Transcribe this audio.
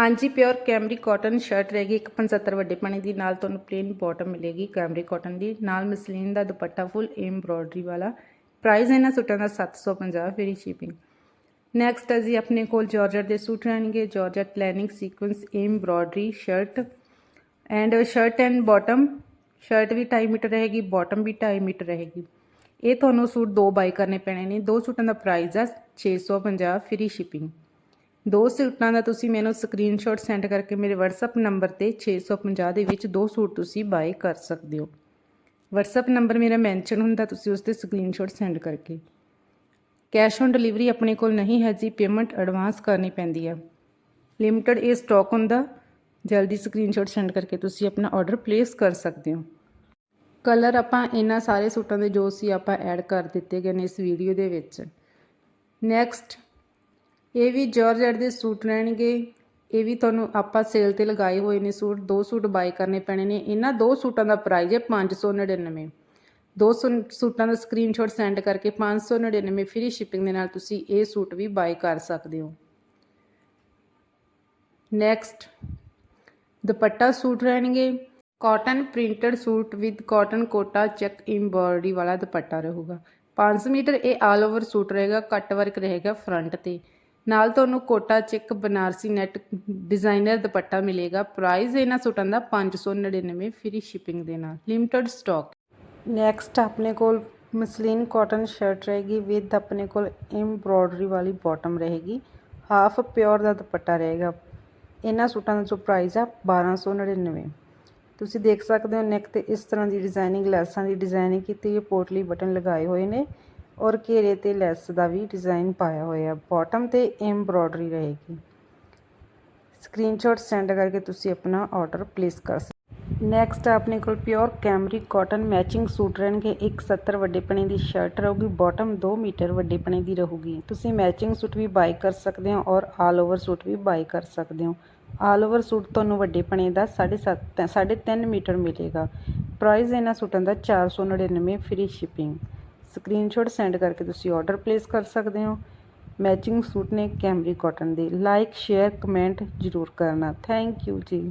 ਹਾਂਜੀ pure cambric cotton shirt ਰਹੇਗੀ 175 ਵੱਡੇ ਪਾਣੀ ਦੀ, ਨਾਲ ਤੁਹਾਨੂੰ ਪਲੇਨ ਬਾਟਮ ਮਿਲੇਗੀ ਕੈਮਰੀ ਕਾਟਨ ਦੀ, ਨਾਲ ਮਸਲੀਨ ਦਾ ਦੁਪੱਟਾ ਫੁੱਲ ਐਮਬ੍ਰੋਇਡਰੀ ਵਾਲਾ। ਪ੍ਰਾਈਸ ਇਹਨਾਂ ਸੂਟਾਂ ਦਾ 750 ਫ੍ਰੀ ਸ਼ਿਪਿੰਗ ਨੈਕਸਟ ਅਸੀਂ ਆਪਣੇ ਕੋਲ ਜਾਰਜਟ ਦੇ ਸੂਟ ਰਹਿਣਗੇ georgette lining sequins embroidery shirt and shirt and bottom shirt we 2.5 metre ਰਹੇਗੀ ਬਾਟਮ ਵੀ 2.5 ਮੀਟਰ ਰਹੇਗੀ। ਇਹ ਤੁਹਾਨੂੰ ਸੂਟ ਦੋ ਬਾਈ ਕਰਨੇ ਪੈਣੇ ਨੇ। ਦੋ ਸੂਟਾਂ ਦਾ ਪ੍ਰਾਈਸ ਆ 650 ਫ੍ਰੀ ਸ਼ਿਪਿੰਗ ਦੋ ਸੂਟਾਂ ਦਾ ਤੁਸੀਂ ਮੈਨੂੰ ਸਕਰੀਨਸ਼ਾਟ ਸੈਂਡ ਕਰਕੇ ਮੇਰੇ WhatsApp ਨੰਬਰ ਤੇ 650 ਦੇ ਵਿੱਚ ਦੋ ਸੂਟ ਤੁਸੀਂ ਬਾਏ ਕਰ ਸਕਦੇ ਹੋ। WhatsApp ਨੰਬਰ ਮੇਰਾ ਮੈਂਸ਼ਨ ਹੁੰਦਾ, ਤੁਸੀਂ ਉਸ ਤੇ ਸਕਰੀਨਸ਼ਾਟ ਸੈਂਡ ਕਰਕੇ। ਕੈਸ਼ ਔਨ ਡਿਲੀਵਰੀ ਆਪਣੇ ਕੋਲ ਨਹੀਂ ਹੈ ਜੀ ਪੇਮੈਂਟ ਐਡਵਾਂਸ ਕਰਨੀ ਪੈਂਦੀ ਹੈ। ਲਿਮਟਿਡ ਇਹ ਸਟਾਕ ਹੁੰਦਾ, ਜਲਦੀ ਸਕਰੀਨਸ਼ਾਟ ਸੈਂਡ ਕਰਕੇ ਤੁਸੀਂ ਆਪਣਾ ਆਰਡਰ ਪਲੇਸ ਕਰ ਸਕਦੇ ਹੋ। ਕਲਰ ਆਪਾਂ ਇਹਨਾਂ ਸਾਰੇ ਸੂਟਾਂ ਦੇ ਜੋ ਸੀ ਆਪਾਂ ਐਡ ਕਰ ਦਿੱਤੇ ਗਏ ਨੇ ਇਸ ਵੀਡੀਓ ਦੇ ਵਿੱਚ। ਨੈਕਸਟ ਇਹ ਵੀ ਜਾਰਜਟ ਦੇ ਸੂਟ ਰਹਿਣਗੇ ਇਹ ਵੀ ਤੁਹਾਨੂੰ ਆਪਾਂ ਸੇਲ ਤੇ ਲਗਾਏ ਹੋਏ ਨੇ ਸੂਟ। ਦੋ ਸੂਟ ਬਾਈ ਕਰਨੇ ਪੈਣੇ ਨੇ। ਇਹਨਾਂ ਦੋ ਸੂਟਾਂ ਦਾ ਪ੍ਰਾਈਸ ਹੈ 599 ਦੋ ਸੂ- ਸੂਟਾਂ ਦਾ ਸਕਰੀਨਸ਼ਾਟ ਸੈਂਡ ਕਰਕੇ 599 ਫ੍ਰੀ ਸ਼ਿਪਿੰਗ ਦੇ ਨਾਲ ਤੁਸੀਂ ਇਹ ਸੂਟ ਵੀ ਬਾਈ ਕਰ ਸਕਦੇ ਹੋ। ਨੈਕਸਟ ਦੁਪੱਟਾ ਸੂਟ ਰਹਿਣਗੇ cotton printed suit with cotton kota check embroidery ਵਾਲਾ ਦੁਪੱਟਾ ਰਹੂਗਾ। 5 ਮੀਟਰ ਇਹ ਆਲ ਓਵਰ ਸੂਟ ਰਹੇਗਾ। ਕੱਟ ਵਰਕ ਰਹੇਗਾ ਫਰੰਟ ਤੇ। ਨਾਲ ਤੁਹਾਨੂੰ kota check Banarasi net designer dupatta ਮਿਲੇਗਾ। ਪ੍ਰਾਈਸ ਇਹਨਾਂ ਸੂਟਾਂ ਦਾ 599 ਫ੍ਰੀ ਸ਼ਿਪਿੰਗ ਦੇ ਨਾਲ। ਲਿਮਟਿਡ ਸਟਾਕ ਨੈਕਸਟ ਆਪਣੇ ਕੋਲ ਮਸਲੀਨ ਕਾਟਨ ਸ਼ਰਟ ਰਹੇਗੀ ਵਿਦ ਆਪਣੇ ਕੋਲ ਐਮਬ੍ਰੋਇਡਰੀ ਵਾਲੀ ਬਾਟਮ ਰਹੇਗੀ। ਹਾਫ ਪਿਓਰ ਦਾ ਦੁਪੱਟਾ ਰਹੇਗਾ। ਇਹਨਾਂ ਸੂਟਾਂ ਦਾ ਜੋ ਪ੍ਰਾਈਸ ਆ 1299 ਤੁਸੀਂ ਦੇਖ ਸਕਦੇ ਹੋ ਨੈਕ ਤੇ ਇਸ ਤਰ੍ਹਾਂ ਦੀ ਡਿਜ਼ਾਈਨਿੰਗ ਲੈਸਾਂ ਦੀ ਡਿਜ਼ਾਈਨਿੰਗ ਕੀਤੀ ਹੋਈ ਹੈ ਪੋਟਲੀ ਬਟਨ ਲਗਾਏ ਹੋਏ ਨੇ। ਔਰ ਘੇਰੇ ਤੇ ਲੈਸ ਦਾ ਵੀ ਡਿਜ਼ਾਈਨ ਪਾਇਆ ਹੋਇਆ ਬਾਟਮ ਤੇ ਐਮਬ੍ਰੋਇਡਰੀ ਰਹੇਗੀ। ਸਕਰੀਨਸ਼ਾਟ ਸੈਂਡ ਕਰਕੇ ਤੁਸੀਂ ਆਪਣਾ ਆਰਡਰ ਪਲੇਸ ਕਰ ਸਕਦੇ ਨੈਕਸਟ ਆਪਣੇ ਕੋਲ pure cambric cotton matching suit ਰਹਿਣਗੇ। 170 ਵੱਡੇ ਪਣੇ ਦੀ ਸ਼ਰਟ ਰਹੂਗੀ। ਬਾਟਮ 2 ਮੀਟਰ ਵੱਡੇ ਪਣੇ ਦੀ ਰਹੂਗੀ। ਤੁਸੀਂ ਮੈਚਿੰਗ ਸੂਟ ਵੀ ਬਾਈ ਕਰ ਸਕਦੇ ਹੋ ਔਰ ਆਲ ਓਵਰ ਸੂਟ ਵੀ ਬਾਈ ਕਰ ਸਕਦੇ ਹੋ। ਆਲ ਓਵਰ ਸੂਟ ਤੁਹਾਨੂੰ ਵੱਡੇ ਪਣੇ ਦਾ 7.5 3.5 ਮੀਟਰ ਮਿਲੇਗਾ। ਪ੍ਰਾਈਸ ਇਹਨਾਂ ਸੂਟਾਂ ਦਾ 499 ਫ੍ਰੀ ਸ਼ਿਪਿੰਗ ਸਕਰੀਨਸ਼ਾਟ ਸੈਂਡ ਕਰਕੇ ਤੁਸੀਂ ਆਰਡਰ ਪਲੇਸ ਕਰ ਸਕਦੇ ਹੋ। ਮੈਚਿੰਗ ਸੂਟ ਨੇ ਕੈਮਰੀ ਕਾਟਨ ਦੇ। ਲਾਈਕ ਸ਼ੇਅਰ ਕਮੈਂਟ ਜ਼ਰੂਰ ਕਰਨਾ। ਥੈਂਕ ਯੂ ਜੀ।